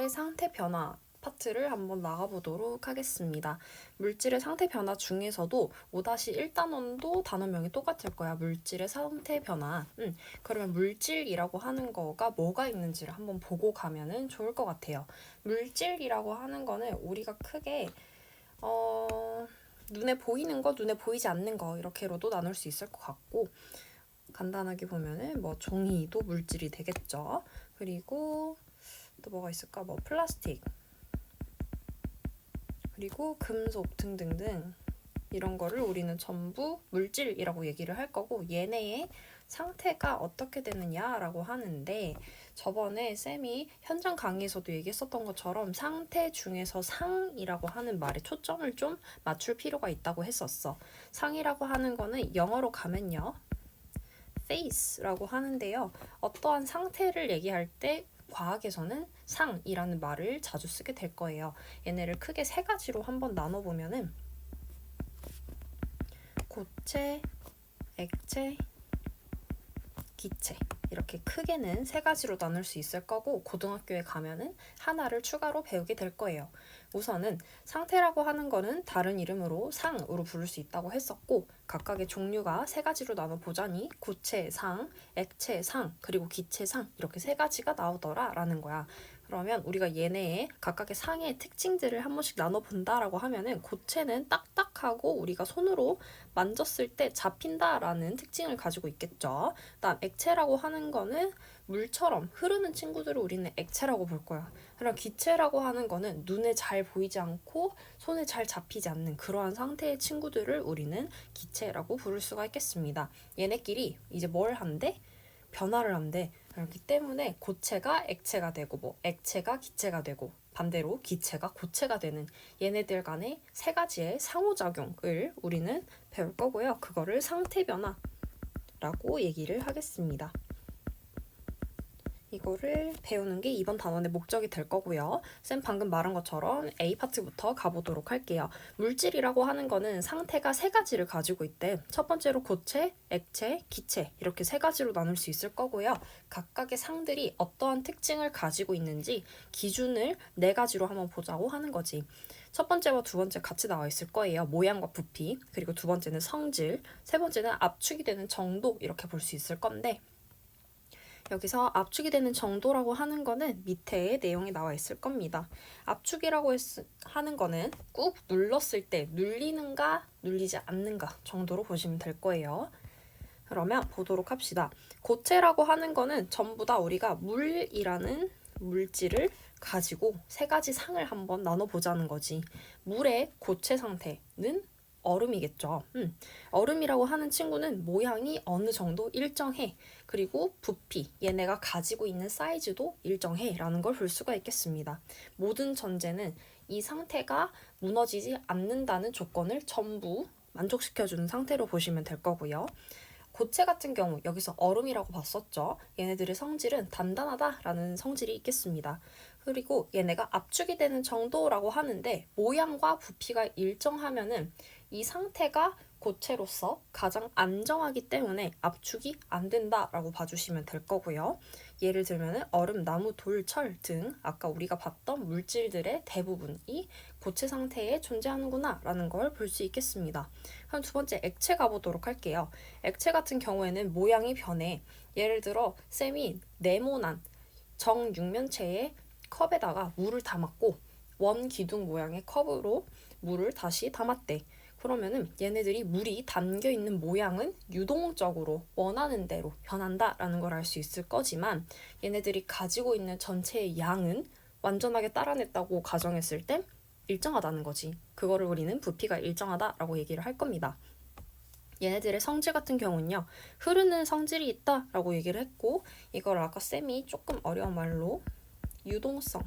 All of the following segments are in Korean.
물질의 상태 변화 파트를 한번 나가보도록 하겠습니다. 물질의 상태 변화 중에서도 5-1단원도 단원명이 똑같을 거야. 물질의 상태 변화. 음, 그러면 물질이라고 하는 거가 뭐가 있는지를 한번 보고 가면은 좋을 것 같아요. 물질이라고 하는 거는 우리가 크게 어, 눈에 보이는 거, 눈에 보이지 않는 거 이렇게로도 나눌 수 있을 것 같고 간단하게 보면은 뭐 종이도 물질이 되겠죠. 그리고 또 뭐가 있을까? 뭐 플라스틱 그리고 금속 등등등 이런 거를 우리는 전부 물질이라고 얘기를 할 거고 얘네의 상태가 어떻게 되느냐라고 하는데 저번에 쌤이 현장 강의에서도 얘기했었던 것처럼 상태 중에서 상이라고 하는 말에 초점을 좀 맞출 필요가 있다고 했었어. 상이라고 하는 거는 영어로 가면요. face라고 하는데요. 어떠한 상태를 얘기할 때 과학에서는 상이라는 말을 자주 쓰게 될 거예요. 얘네를 크게 세 가지로 한번 나눠보면은 고체, 액체, 기체 이렇게 크게는 세 가지로 나눌 수 있을 거고 고등학교에 가면은 하나를 추가로 배우게 될 거예요. 우선은 상태라고 하는 거는 다른 이름으로 상으로 부를 수 있다고 했었고 각각의 종류가 세 가지로 나눠 보자니 고체 상, 액체 상, 그리고 기체 상 이렇게 세 가지가 나오더라라는 거야. 그러면 우리가 얘네의 각각의 상의 특징들을 한 번씩 나눠 본다라고 하면은 고체는 딱딱하고 우리가 손으로 만졌을 때 잡힌다라는 특징을 가지고 있겠죠. 그다음 액체라고 하는 거는 물처럼 흐르는 친구들을 우리는 액체라고 볼 거야. 그럼 기체라고 하는 거는 눈에 잘 보이지 않고 손에 잘 잡히지 않는 그러한 상태의 친구들을 우리는 기체라고 부를 수가 있겠습니다. 얘네끼리 이제 뭘 한대? 변화를 한대. 그렇기 때문에 고체가 액체가 되고 뭐 액체가 기체가 되고 반대로 기체가 고체가 되는 얘네들 간의 세 가지의 상호작용을 우리는 배울 거고요. 그거를 상태 변화라고 얘기를 하겠습니다. 이거를 배우는 게 이번 단원의 목적이 될 거고요. 쌤 방금 말한 것처럼 A 파트부터 가보도록 할게요. 물질이라고 하는 거는 상태가 세 가지를 가지고 있대. 첫 번째로 고체, 액체, 기체 이렇게 세 가지로 나눌 수 있을 거고요. 각각의 상들이 어떠한 특징을 가지고 있는지 기준을 네 가지로 한번 보자고 하는 거지. 첫 번째와 두 번째 같이 나와 있을 거예요. 모양과 부피, 그리고 두 번째는 성질, 세 번째는 압축이 되는 정도 이렇게 볼 수 있을 건데 여기서 압축이 되는 정도라고 하는 거는 밑에 내용이 나와 있을 겁니다. 압축이라고 했, 하는 거는 꾹 눌렀을 때 눌리는가 눌리지 않는가 정도로 보시면 될 거예요. 그러면 보도록 합시다. 고체라고 하는 거는 전부 다 우리가 물이라는 물질을 가지고 세 가지 상을 한번 나눠보자는 거지. 물의 고체 상태는 얼음이겠죠. 음, 얼음이라고 하는 친구는 모양이 어느 정도 일정해. 그리고 부피, 얘네가 가지고 있는 사이즈도 일정해. 라는 걸 볼 수가 있겠습니다. 모든 전제는 이 상태가 무너지지 않는다는 조건을 전부 만족시켜주는 상태로 보시면 될 거고요. 고체 같은 경우 여기서 얼음이라고 봤었죠. 얘네들의 성질은 단단하다라는 성질이 있겠습니다. 그리고 얘네가 압축이 되는 정도라고 하는데 모양과 부피가 일정하면은 이 상태가 고체로서 가장 안정하기 때문에 압축이 안 된다라고 봐주시면 될 거고요. 예를 들면 얼음, 나무, 돌, 철 등 아까 우리가 봤던 물질들의 대부분이 고체 상태에 존재하는구나 라는 걸 볼 수 있겠습니다. 그럼 두 번째 액체 가보도록 할게요. 액체 같은 경우에는 모양이 변해. 예를 들어 쌤이 네모난 정육면체의 컵에다가 물을 담았고 원 기둥 모양의 컵으로 물을 다시 담았대. 그러면은 얘네들이 물이 담겨 있는 모양은 유동적으로 원하는 대로 변한다라는 걸 알 수 있을 거지만 얘네들이 가지고 있는 전체의 양은 완전하게 따라냈다고 가정했을 땐 일정하다는 거지. 그거를 우리는 부피가 일정하다라고 얘기를 할 겁니다. 얘네들의 성질 같은 경우는요, 흐르는 성질이 있다라고 얘기를 했고, 이걸 아까 쌤이 조금 어려운 말로 유동성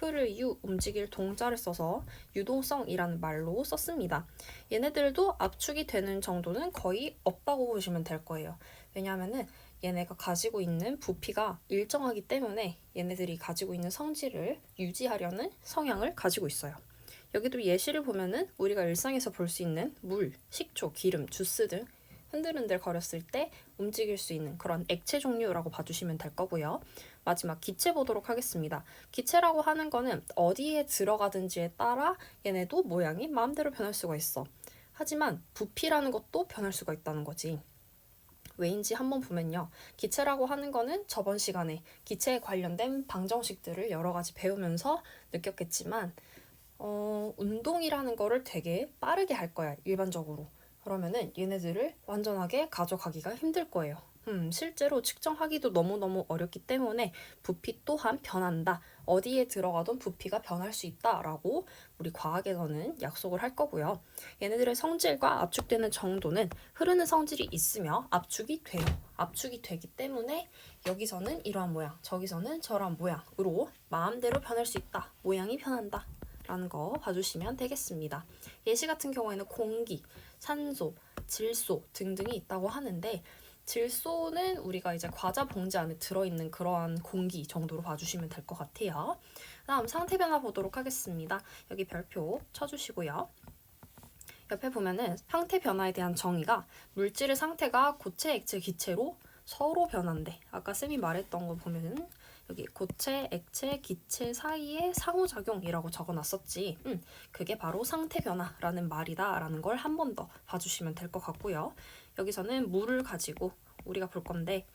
흐를 유 움직일 동자를 써서 유동성이라는 말로 썼습니다. 얘네들도 압축이 되는 정도는 거의 없다고 보시면 될 거예요. 왜냐하면은 얘네가 가지고 있는 부피가 일정하기 때문에 얘네들이 가지고 있는 성질을 유지하려는 성향을 가지고 있어요. 여기도 예시를 보면은 우리가 일상에서 볼 수 있는 물, 식초, 기름, 주스 등 흔들흔들 거렸을 때 움직일 수 있는 그런 액체 종류라고 봐주시면 될 거고요. 마지막 기체 보도록 하겠습니다. 기체라고 하는 거는 어디에 들어가든지에 따라 얘네도 모양이 마음대로 변할 수가 있어. 하지만 부피라는 것도 변할 수가 있다는 거지. 왜인지 한번 보면요. 기체라고 하는 거는 저번 시간에 기체에 관련된 방정식들을 여러 가지 배우면서 느꼈겠지만 어, 운동이라는 거를 되게 빠르게 할 거야, 일반적으로. 그러면은 얘네들을 완전하게 가져가기가 힘들 거예요. 음, 실제로 측정하기도 너무너무 어렵기 때문에 부피 또한 변한다. 어디에 들어가던 부피가 변할 수 있다라고 우리 과학에서는 약속을 할 거고요. 얘네들의 성질과 압축되는 정도는 흐르는 성질이 있으며 압축이 돼요. 압축이 되기 때문에 여기서는 이러한 모양, 저기서는 저러한 모양으로 마음대로 변할 수 있다. 모양이 변한다. 라는 거 봐주시면 되겠습니다. 예시 같은 경우에는 공기, 산소, 질소 등등이 있다고 하는데 질소는 우리가 이제 과자 봉지 안에 들어있는 그러한 공기 정도로 봐주시면 될 것 같아요. 다음 상태 변화 보도록 하겠습니다. 여기 별표 쳐주시고요. 옆에 보면은 상태 변화에 대한 정의가 물질의 상태가 고체, 액체, 기체로 서로 변한대. 아까 쌤이 말했던 거 보면은 여기 고체, 액체, 기체 사이의 상호작용이라고 적어놨었지. 음, 그게 바로 상태 변화라는 말이다라는 걸 한 번 더 봐주시면 될 것 같고요. 여기서는 물을 가지고 우리가 볼 건데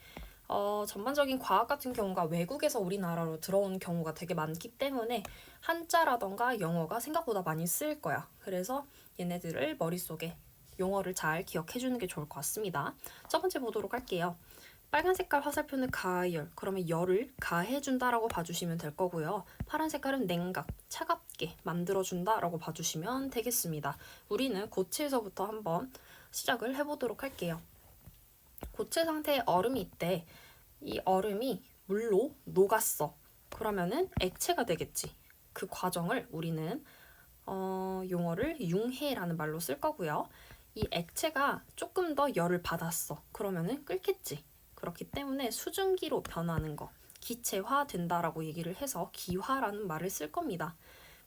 어, 전반적인 과학 같은 경우가 외국에서 우리나라로 들어온 경우가 되게 많기 때문에 한자라던가 영어가 생각보다 많이 쓰일 거야. 그래서 얘네들을 머릿속에 용어를 잘 기억해 주는 게 좋을 것 같습니다. 첫 번째 보도록 할게요. 빨간 색깔 화살표는 가열, 그러면 열을 가해준다라고 봐주시면 될 거고요. 파란 색깔은 냉각, 차갑게 만들어준다라고 봐주시면 되겠습니다. 우리는 고체에서부터 한번 시작을 해보도록 할게요. 고체 상태에 얼음이 있대. 이 얼음이 물로 녹았어. 그러면은 액체가 되겠지. 그 과정을 우리는 어, 용어를 융해라는 말로 쓸 거고요. 이 액체가 조금 더 열을 받았어. 그러면은 끓겠지. 그렇기 때문에 수증기로 변하는 거, 기체화 된다라고 얘기를 해서 기화라는 말을 쓸 겁니다.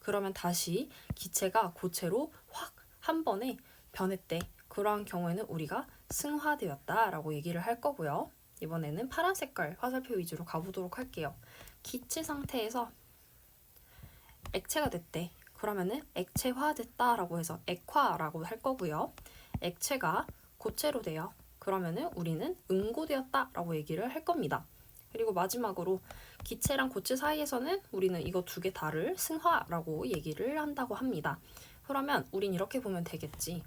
그러면 다시 기체가 고체로 확 한 번에 변했대. 그러한 경우에는 우리가 승화되었다 라고 얘기를 할 거고요. 이번에는 파란 색깔 화살표 위주로 가보도록 할게요. 기체 상태에서 액체가 됐대. 그러면은 액체화됐다 라고 해서 액화라고 할 거고요. 액체가 고체로 돼요. 그러면은 우리는 응고되었다 라고 얘기를 할 겁니다. 그리고 마지막으로 기체랑 고체 사이에서는 우리는 이거 두 개 다를 승화라고 얘기를 한다고 합니다. 그러면 우린 이렇게 보면 되겠지.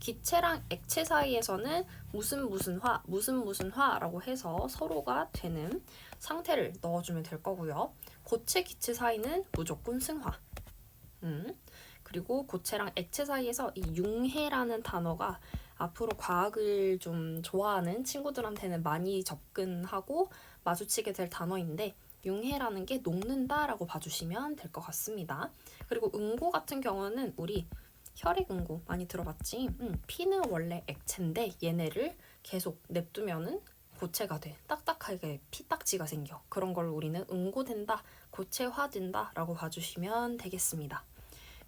기체랑 액체 사이에서는 무슨 무슨 화, 무슨 무슨 화라고 해서 서로가 되는 상태를 넣어주면 될 거고요. 고체, 기체 사이는 무조건 승화. 음. 그리고 고체랑 액체 사이에서 이 융해라는 단어가 앞으로 과학을 좀 좋아하는 친구들한테는 많이 접근하고 마주치게 될 단어인데 융해라는 게 녹는다라고 봐주시면 될 것 같습니다. 그리고 응고 같은 경우는 우리 혈액 응고 많이 들어봤지? 음, 피는 원래 액체인데 얘네를 계속 냅두면은 고체가 돼. 딱딱하게 피딱지가 생겨. 그런 걸 우리는 응고된다, 고체화된다 라고 봐주시면 되겠습니다.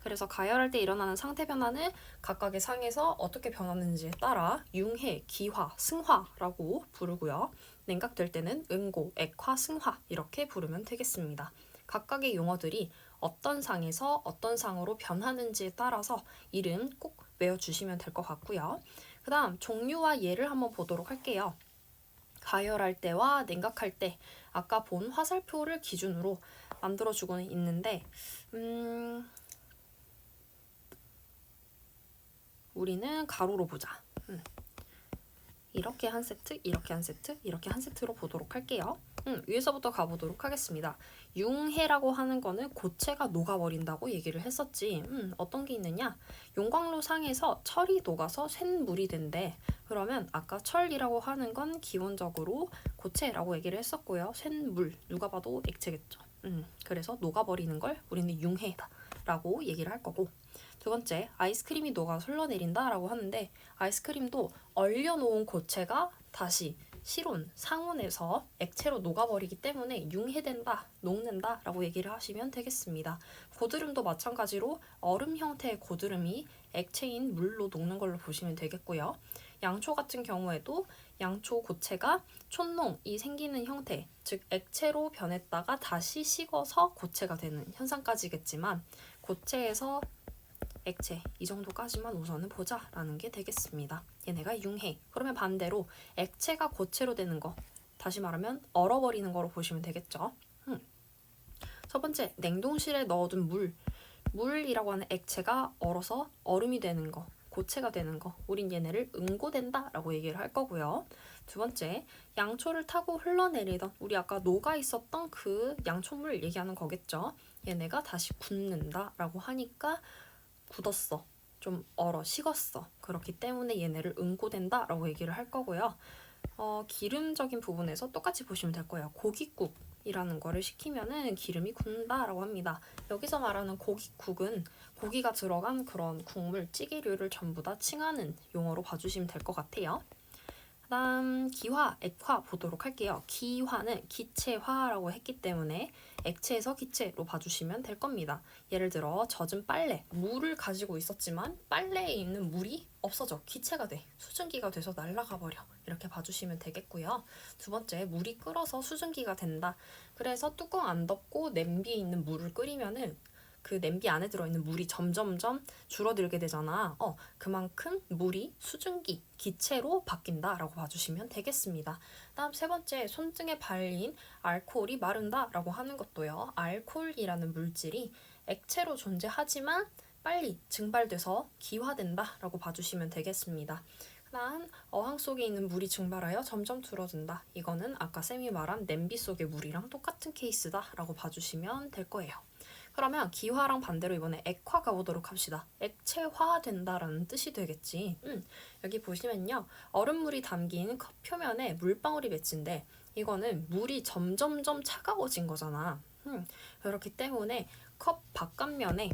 그래서 가열할 때 일어나는 상태 변화는 각각의 상에서 어떻게 변하는지에 따라 융해, 기화, 승화라고 부르고요. 냉각될 때는 응고, 액화, 승화 이렇게 부르면 되겠습니다. 각각의 용어들이 어떤 상에서 어떤 상으로 변하는지에 따라서 이름 꼭 외워주시면 될 것 같고요. 그 다음 종류와 예를 한번 보도록 할게요. 가열할 때와 냉각할 때 아까 본 화살표를 기준으로 만들어주고는 있는데 음, 우리는 가로로 보자. 음. 이렇게 한 세트, 이렇게 한 세트, 이렇게 한 세트로 보도록 할게요. 음, 위에서부터 가보도록 하겠습니다. 융해라고 하는 거는 고체가 녹아버린다고 얘기를 했었지. 음, 어떤 게 있느냐? 용광로 상에서 철이 녹아서 쇳물이 된대. 그러면 아까 철이라고 하는 건 기본적으로 고체라고 얘기를 했었고요. 쇳물, 누가 봐도 액체겠죠. 음, 그래서 녹아버리는 걸 우리는 융해다 라고 얘기를 할 거고. 두 번째, 아이스크림이 녹아 흘러내린다 라고 하는데 아이스크림도 얼려놓은 고체가 다시 실온, 상온에서 액체로 녹아버리기 때문에 융해된다, 녹는다 라고 얘기를 하시면 되겠습니다. 고드름도 마찬가지로 얼음 형태의 고드름이 액체인 물로 녹는 걸로 보시면 되겠고요. 양초 같은 경우에도 양초 고체가 촌농이 생기는 형태, 즉 액체로 변했다가 다시 식어서 고체가 되는 현상까지겠지만 고체에서 액체 이 정도까지만 우선은 보자라는 게 되겠습니다. 얘네가 융해. 그러면 반대로 액체가 고체로 되는 거 다시 말하면 얼어버리는 거로 보시면 되겠죠. 음. 첫 번째 냉동실에 넣어둔 물 물이라고 하는 액체가 얼어서 얼음이 되는 거 고체가 되는 거 우린 얘네를 응고된다 라고 얘기를 할 거고요. 두 번째 양초를 타고 흘러내리던 우리 아까 녹아 있었던 그 양초물 얘기하는 거겠죠. 얘네가 다시 굳는다 라고 하니까 굳었어. 좀 얼어 식었어. 그렇기 때문에 얘네를 응고된다 라고 얘기를 할 거고요. 어, 기름적인 부분에서 똑같이 보시면 될 거예요. 고깃국 이라는 거를 시키면은 기름이 굳는다라고 합니다. 여기서 말하는 고깃국은 고기가 들어간 그런 국물, 찌개류를 전부 다 칭하는 용어로 봐주시면 될 것 같아요. 그다음 기화, 액화 보도록 할게요. 기화는 기체화라고 했기 때문에 액체에서 기체로 봐주시면 될 겁니다. 예를 들어 젖은 빨래, 물을 가지고 있었지만 빨래에 있는 물이 없어져 기체가 돼 수증기가 돼서 날아가 버려 이렇게 봐주시면 되겠고요. 두 번째 물이 끓어서 수증기가 된다. 그래서 뚜껑 안 덮고 냄비에 있는 물을 끓이면은 그 냄비 안에 들어있는 물이 점점점 줄어들게 되잖아. 어, 그만큼 물이 수증기, 기체로 바뀐다라고 봐주시면 되겠습니다. 다음 세 번째, 손등에 발린 알코올이 마른다라고 하는 것도요. 알코올이라는 물질이 액체로 존재하지만 빨리 증발돼서 기화된다라고 봐주시면 되겠습니다. 그다음 어항 속에 있는 물이 증발하여 점점 줄어든다. 이거는 아까 쌤이 말한 냄비 속의 물이랑 똑같은 케이스다라고 봐주시면 될 거예요. 그러면 기화랑 반대로 이번에 액화 가보도록 합시다. 액체화 된다라는 뜻이 되겠지. 음, 여기 보시면요. 얼음물이 담긴 컵 표면에 물방울이 맺힌데 이거는 물이 점점점 차가워진 거잖아. 음, 그렇기 때문에 컵 바깥면에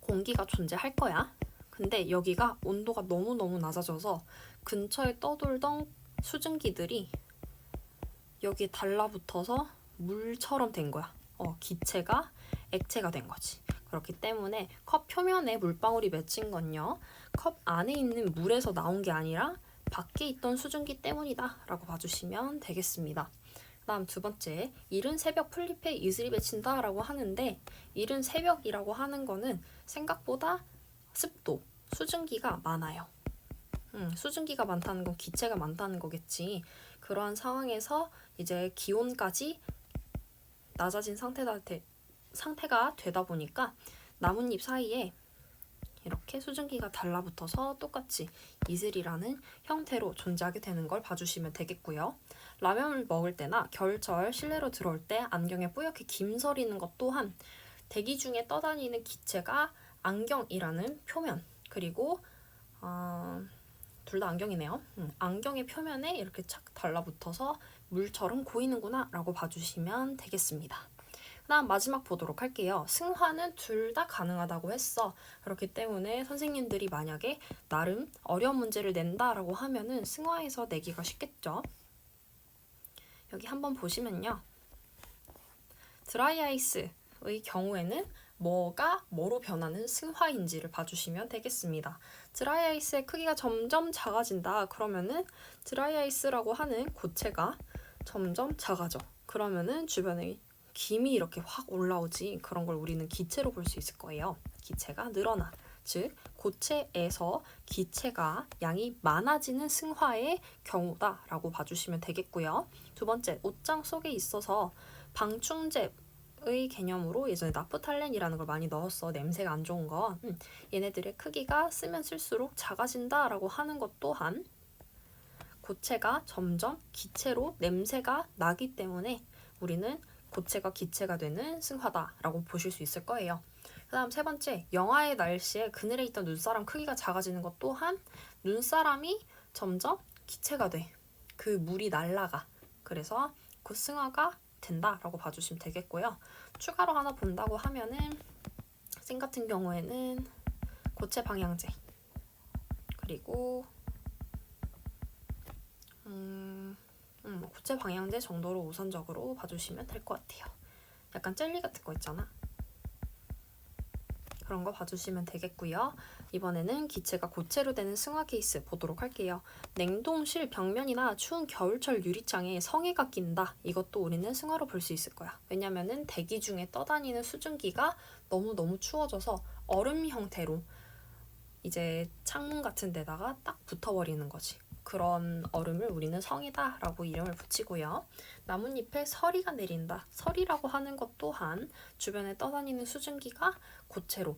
공기가 존재할 거야. 근데 여기가 온도가 너무너무 낮아져서 근처에 떠돌던 수증기들이 여기 달라붙어서 물처럼 된 거야. 어, 기체가 액체가 된 거지. 그렇기 때문에 컵 표면에 물방울이 맺힌 건요. 컵 안에 있는 물에서 나온 게 아니라 밖에 있던 수증기 때문이다 라고 봐주시면 되겠습니다. 그다음 두 번째, 이른 새벽 풀잎에 이슬이 맺힌다 라고 하는데 이른 새벽이라고 하는 거는 생각보다 습도, 수증기가 많아요. 음, 수증기가 많다는 건 기체가 많다는 거겠지. 그러한 상황에서 이제 기온까지 낮아진 상태다 되, 상태가 되다 보니까 나뭇잎 사이에 이렇게 수증기가 달라붙어서 똑같이 이슬이라는 형태로 존재하게 되는 걸 봐주시면 되겠고요. 라면을 먹을 때나 겨울철 실내로 들어올 때 안경에 뿌옇게 김서리는 것 또한 대기 중에 떠다니는 기체가 안경이라는 표면 그리고 어, 둘다 안경이네요. 음, 안경의 표면에 이렇게 착 달라붙어서 물처럼 고이는구나 라고 봐주시면 되겠습니다. 그다음 마지막 보도록 할게요. 승화는 둘 다 가능하다고 했어. 그렇기 때문에 선생님들이 만약에 나름 어려운 문제를 낸다라고 하면은 승화해서 내기가 쉽겠죠. 여기 한번 보시면요. 드라이 아이스의 경우에는 뭐가 뭐로 변하는 승화인지를 봐주시면 되겠습니다. 드라이 아이스의 크기가 점점 작아진다. 그러면은 드라이 아이스라고 하는 고체가 점점 작아져. 그러면은 주변에 김이 이렇게 확 올라오지 그런 걸 우리는 기체로 볼 수 있을 거예요. 기체가 늘어나. 즉 고체에서 기체가 양이 많아지는 승화의 경우다라고 봐주시면 되겠고요. 두 번째 옷장 속에 있어서 방충제 의 개념으로 예전에 나프탈렌이라는 걸 많이 넣었어 냄새가 안 좋은 거 음, 얘네들의 크기가 쓰면 쓸수록 작아진다라고 하는 것 또한 고체가 점점 기체로 냄새가 나기 때문에 우리는 고체가 기체가 되는 승화다라고 보실 수 있을 거예요. 그다음 세 번째, 영하의 날씨에 그늘에 있던 눈사람 크기가 작아지는 것 또한 눈사람이 점점 기체가 돼. 그 물이 날라가. 그래서 그 승화가 된다라고 봐주시면 되겠고요. 추가로 하나 본다고 하면은 생 같은 경우에는 고체 방향제 그리고 음, 음, 고체 방향제 정도로 우선적으로 봐주시면 될 것 같아요. 약간 젤리 같은 거 있잖아. 그런 거 봐주시면 되겠고요. 이번에는 기체가 고체로 되는 승화 케이스 보도록 할게요. 냉동실 벽면이나 추운 겨울철 유리창에 성에가 낀다. 이것도 우리는 승화로 볼 수 있을 거야. 왜냐면은 대기 중에 떠다니는 수증기가 너무너무 추워져서 얼음 형태로 이제 창문 같은 데다가 딱 붙어버리는 거지. 그런 얼음을 우리는 성이다 라고 이름을 붙이고요. 나뭇잎에 서리가 내린다. 서리라고 하는 것 또한 주변에 떠다니는 수증기가 고체로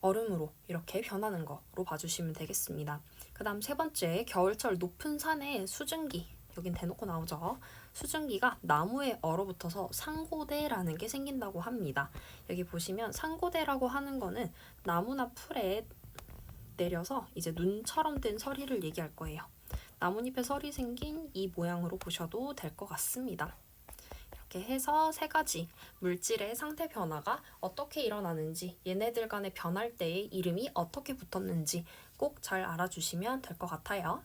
얼음으로 이렇게 변하는 거로 봐주시면 되겠습니다. 그 다음 세 번째, 겨울철 높은 산에 수증기, 여긴 대놓고 나오죠. 수증기가 나무에 얼어붙어서 상고대라는 게 생긴다고 합니다. 여기 보시면 상고대라고 하는 거는 나무나 풀에 내려서 이제 눈처럼 된 서리를 얘기할 거예요. 나뭇잎에 설이 생긴 이 모양으로 보셔도 될 것 같습니다. 이렇게 해서 세 가지 물질의 상태 변화가 어떻게 일어나는지 얘네들 간에 변할 때의 이름이 어떻게 붙었는지 꼭 잘 알아주시면 될 것 같아요.